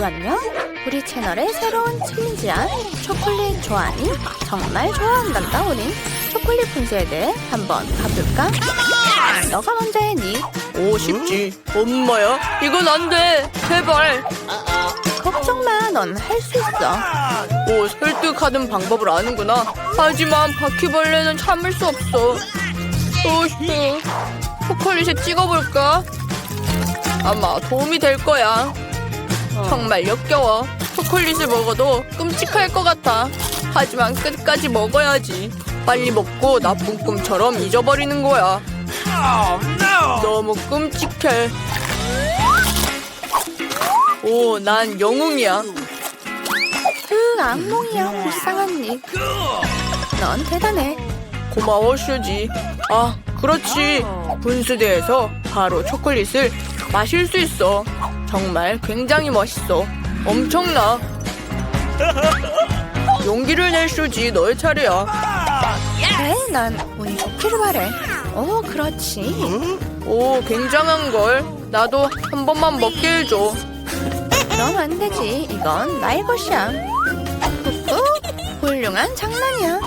모두 안녕? 우리 채널의 새로운 챌린지한 초콜릿 좋아하니? 정말 좋아한단다 우린. 초콜릿 분수에 대해 한번 가볼까? 너가 먼저 해니. 오 쉽지. 엄마야. 이건 안돼. 제발. 걱정 마 넌 할 수 있어. 오 설득하는 방법을 아는구나. 하지만 바퀴벌레는 참을 수 없어. 오휴 초콜릿에 찍어볼까? 아마 도움이 될 거야 정말 역겨워. 초콜릿을 먹어도 끔찍할 것 같아. 하지만 끝까지 먹어야지. 빨리 먹고 나쁜 꿈처럼 잊어버리는 거야. 너무 끔찍해. 오 난 영웅이야. 으 악몽이야. 불쌍한 니 넌 대단해. 고마워 슈지. 아, 그렇지. 분수대에서 바로 초콜릿을 마실 수 있어. 정말 굉장히 멋있어. 엄청나. 용기를 내 슈지. 너의 차례야. 그래 난 운이 좋기를 바래 오 그렇지 오, 굉장한 걸. 나도 한 번만 먹게 해줘. 그럼 안 되지 이건 나의 것이야 꾹꾹 훌륭한 장난이야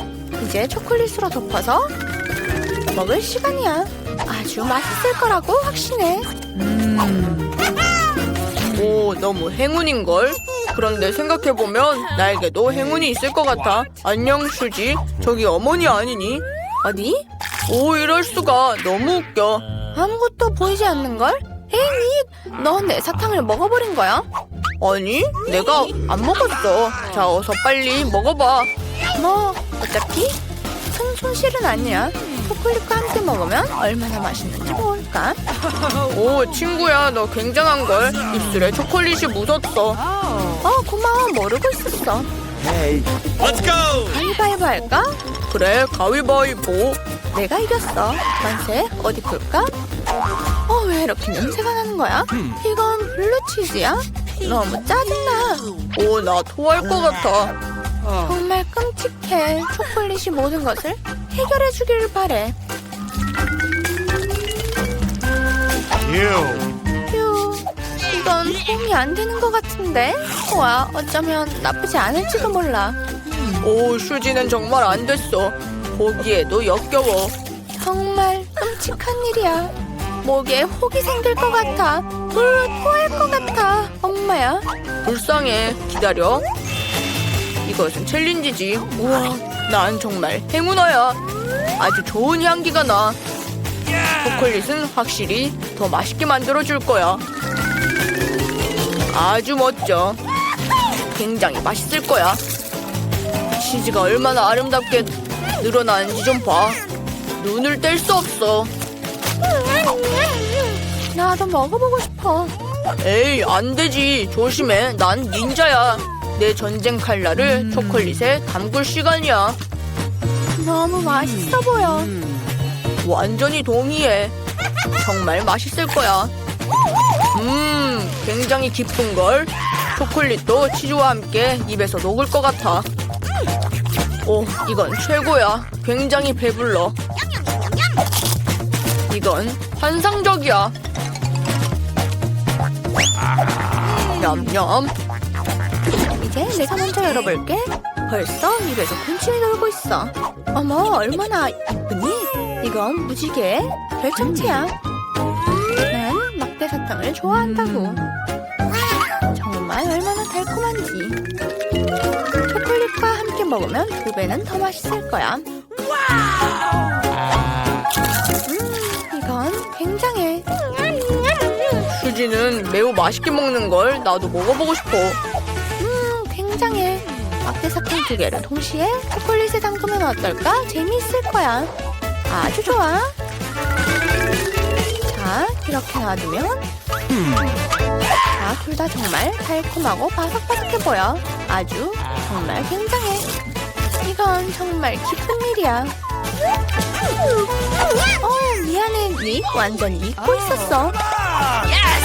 이제 초콜릿으로 덮어서 먹을 시간이야 아주 맛있을 거라고 확신해 오, 너무 행운인 걸. 그런데 생각해보면 나에게도 행운이 있을 것 같아. 안녕 슈지. 저기 어머니 아니니? 어디? 오, 이럴 수가. 너무 웃겨. 아무것도 보이지 않는걸? 헤이 넌내 사탕을 먹어버린 거야? 아니, 내가 안 먹었어. 자, 어서 빨리 먹어봐. 뭐 어차피 큰 손실은 아니야 초콜릿과 함께 먹으면 얼마나 맛있는지 모를까 오, 친구야, 너 굉장한 걸. 입술에 초콜릿이 묻었어. 어 고마워 모르고 있었어 Let's go! 가위바위보 할까? 그래, 가위바위보. 내가 이겼어. 만세, 어디 볼까? 어, 왜 이렇게 냄새가 나는 거야? 이건 블루치즈야? 너무 짜증나. 오, 나 토할 것 같아. 정말 끔찍해. 초콜릿이 모든 것을 해결해 주기를 바래. You. 휴, 이건 도움이 안 되는 것 같은데? 와, 어쩌면 나쁘지 않을지도 몰라. 오, 슈지는 정말 안 됐어. 보기에도 역겨워. 정말 끔찍한 일이야. 목에 혹이 생길 것 같아. 으, 토할 것 같아. 엄마야. 불쌍해. 기다려. 이것은 챌린지지. 우와, 난 정말 행운아야. 아주 좋은 향기가 나. 초콜릿은 확실히 더 맛있게 만들어줄 거야. 아주 멋져. 굉장히 맛있을 거야. 치즈가 얼마나 아름답게 늘어나는지 좀 봐. 눈을 뗄 수 없어. 나도 먹어보고 싶어. 에이, 안 되지. 조심해. 난 닌자야. 내 전쟁 칼날을 초콜릿에 담글 시간이야. 너무 맛있어 보여. 완전히 동의해. 정말 맛있을 거야. 음, 굉장히 기쁜 걸. 초콜릿도 치즈와 함께 입에서 녹을 것 같아. 오, 이건 최고야. 굉장히 배불러. 이건 환상적이야. 냠냠. 이제 내가 먼저 열어볼게. 벌써 입에서 군침이 돌고 있어. 어머, 얼마나 이쁘니? 이건 무지개 결정체야. 난 막대 사탕을 좋아한다고. 정말 얼마나 달콤한지. 초콜릿과 함께 먹으면 두 배는 더 맛있을 거야. 음, 이건 굉장해. 수지는 매우 맛있게 먹는 걸 나도 먹어보고 싶어. 음, 굉장해. 막대 사탕 두 개를 동시에 초콜릿에 담그면 어떨까? 재미있을 거야. 아주 좋아. 자, 이렇게 놔두면 자, 둘 다 정말 달콤하고 바삭바삭해 보여. 아주 정말 굉장해. 이건 정말 기쁜 일이야. 어, 미안해, 닉. 완전 잊고 있었어.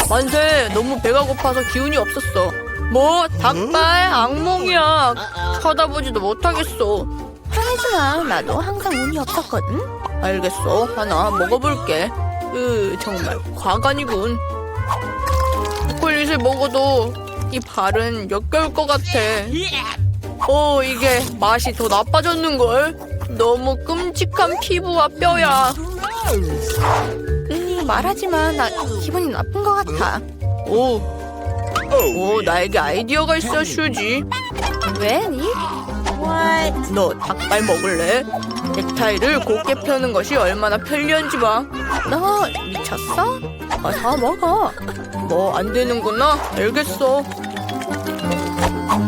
만세 너무 배가 고파서 기운이 없었어 뭐 닭발 악몽이야 쳐다보지도 못하겠어 화내지 마. 나도 항상 운이 없었거든. 알겠어 하나 먹어볼게 으 정말 과간이군 초콜릿을 먹어도 이 발은 역겨울 것 같아. 어, 이게 맛이 더 나빠졌는걸? 너무 끔찍한 피부와 뼈야. 음, 말하지만 나 기분이 나쁜 것 같아. 오, 오, 나에게 아이디어가 있어, 슈지. 왜, 니? 너 닭발 먹을래? 넥타이를 곱게 펴는 것이 얼마나 편리한지 봐. 너 미쳤어? 어서 먹어. 뭐 안 되는구나. 알겠어.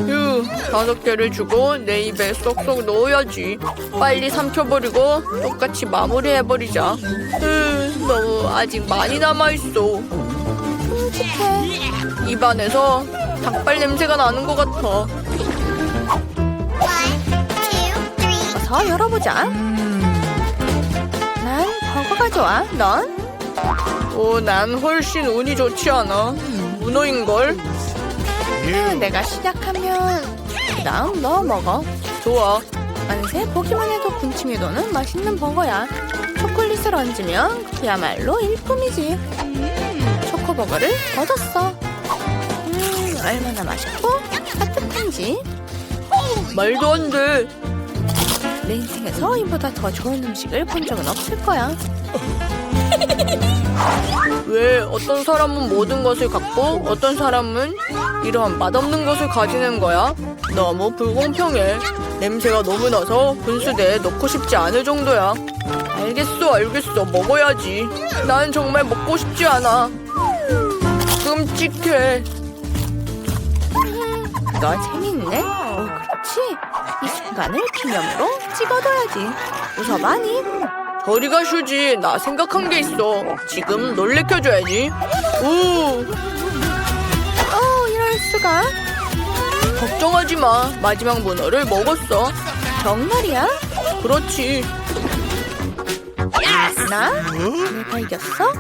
휴, 다섯 개를 주고 내 입에 쏙쏙 넣어야지. 빨리 삼켜버리고 똑같이 마무리해버리자. 으, 너무 아직 많이 남아있어. 끔찍해. 입안에서 닭발 냄새가 나는 것 같아. 어서 열어보자. 난 버거가 좋아. 넌? 오, 난 훨씬 운이 좋지 않아. 문어인걸? 음, 내가 시작하면 그 다음 너 먹어. 좋아. 만세 보기만 해도 군침이 도는 맛있는 버거야. 초콜릿을 얹으면 그야말로 일품이지. 초코버거를 얻었어. 음, 얼마나 맛있고 따뜻한지. 말도 안 돼. 내 인생에서 이보다 더 좋은 음식을 본 적은 없을 거야. 왜 어떤 사람은 모든 것을 갖고 어떤 사람은 이러한 맛없는 것을 가지는 거야? 너무 불공평해. 냄새가 너무 나서 분수대에 넣고 싶지 않을 정도야. 알겠어, 알겠어. 먹어야지. 난 정말 먹고 싶지 않아. 끔찍해. 너 재밌네? 오, 그렇지. 이 순간을 기념으로 찍어둬야지. 웃어봐니? 저리가 슈지. 나 생각한 게 있어. 지금 놀래켜줘야지. 우! 어, 이럴 수가. 걱정하지 마. 마지막 문어를 먹었어. 정말이야? 그렇지. 나? 내가 이겼어?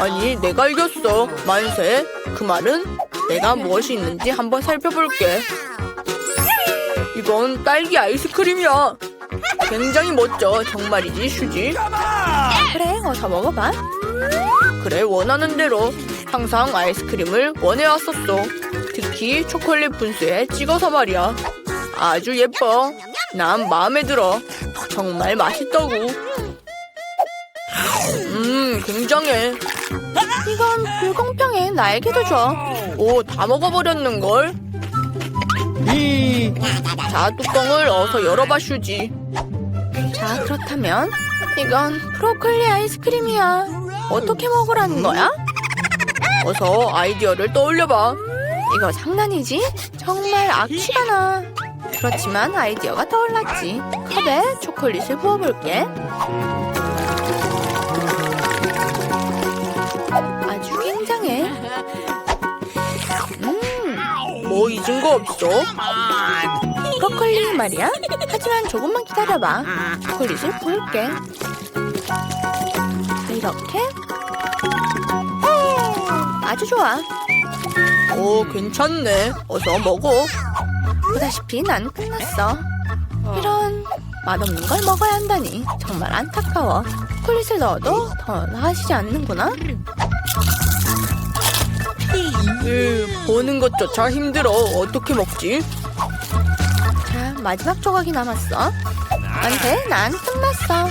아니, 내가 이겼어. 만세. 그 말은 내가 무엇이 있는지 한번 살펴볼게. 이건 딸기 아이스크림이야. 굉장히 멋져. 정말이지, 슈지. 그래, 어서 먹어봐. 그래, 원하는 대로. 항상 아이스크림을 원해왔었어. 특히 초콜릿 분수에 찍어서 말이야. 아주 예뻐. 난 마음에 들어. 정말 맛있다고. 음, 굉장해. 이건 불공평해. 나에게도 줘. 오, 다 먹어버렸는걸? 자, 뚜껑을 어서 열어봐, 슈지. 자, 그렇다면 이건 브로콜리 아이스크림이야. 어떻게 먹으라는 거야? 어서 아이디어를 떠올려봐. 이거 장난이지? 정말 악취가 나. 그렇지만 아이디어가 떠올랐지. 컵에 초콜릿을 부어볼게. 음, 뭐 잊은 거 없어? 브로콜리 말이야. 하지만 조금만 기다려봐. 초콜릿을 부을게. 이렇게. 아주 좋아. 오, 괜찮네. 어서 먹어. 보다시피 난 끝났어. 이런 맛없는 걸 먹어야 한다니 정말 안타까워. 초콜릿을 넣어도 더 나아지지 않는구나. 으, 보는 것조차 힘들어. 어떻게 먹지? 자, 마지막 조각이 남았어. 안 돼, 난 끝났어.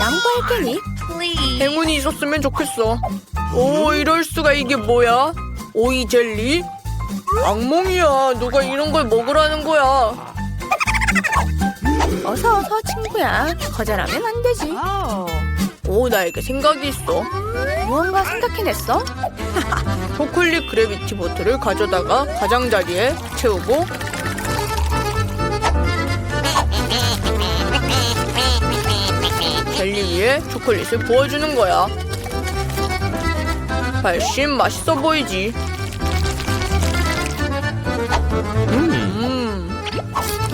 양보할게, 니. 행운이 있었으면 좋겠어. 오, 이럴 수가 이게 뭐야? 오이 젤리? 악몽이야. 누가 이런 걸 먹으라는 거야? 어서 어서 친구야. 거절하면 안 되지. 오, 나에게 생각이 있어. 무언가 생각해냈어? 초콜릿 그래비티 보트를 가져다가 가장자리에 채우고 젤리 위에 초콜릿을 부어주는 거야. 훨씬 맛있어 보이지. 음,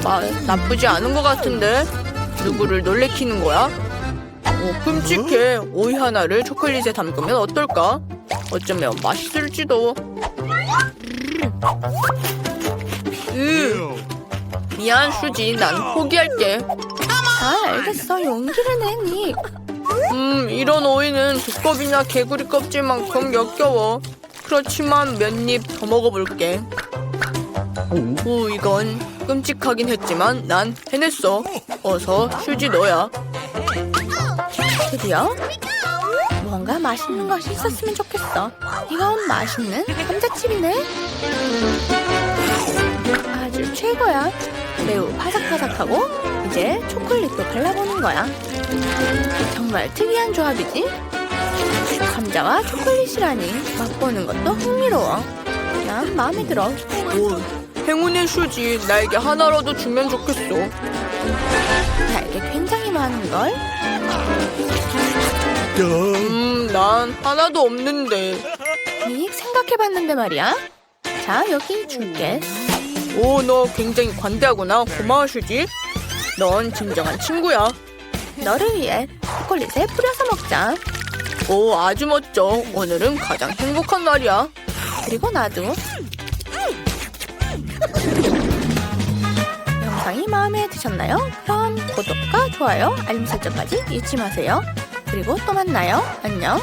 맛 나쁘지 않은 것 같은데 누구를 놀래키는 거야? 오, 끔찍해. 오이 하나를 초콜릿에 담그면 어떨까? 어쩌면 맛있을지도. 으, 미안 슈지, 난 포기할게. 아, 알겠어. 용기를 내, 니. 음, 이런 오이는 두꺼비나 개구리 껍질만큼 역겨워. 그렇지만 몇 입 더 먹어볼게. 오, 이건 끔찍하긴 했지만 난 해냈어. 어서 휴지 넣어야. 드디어 뭔가 맛있는 것이 있었으면 좋겠어. 이건 맛있는 감자칩이네. 아주 최고야. 매우 바삭바삭하고 이제 초콜릿도 발라보는 거야. 정말 특이한 조합이지? 감자와 초콜릿이라니 맛보는 것도 흥미로워. 난 마음에 들어. 오, 행운의 휴지 날개 하나라도 주면 좋겠어. 날개 굉장히 많은 걸. 음, 난 하나도 없는데. 닉 생각해봤는데 말이야. 자 여기 줄게. 오, 너 굉장히 관대하구나. 고마워, 휴지. 넌 진정한 친구야. 너를 위해 초콜릿에 뿌려서 먹자. 오, 아주 멋져. 오늘은 가장 행복한 날이야. 그리고 나도. 마음에 드셨나요? 그럼 구독과 좋아요, 알림 설정까지 잊지 마세요. 그리고 또 만나요. 안녕.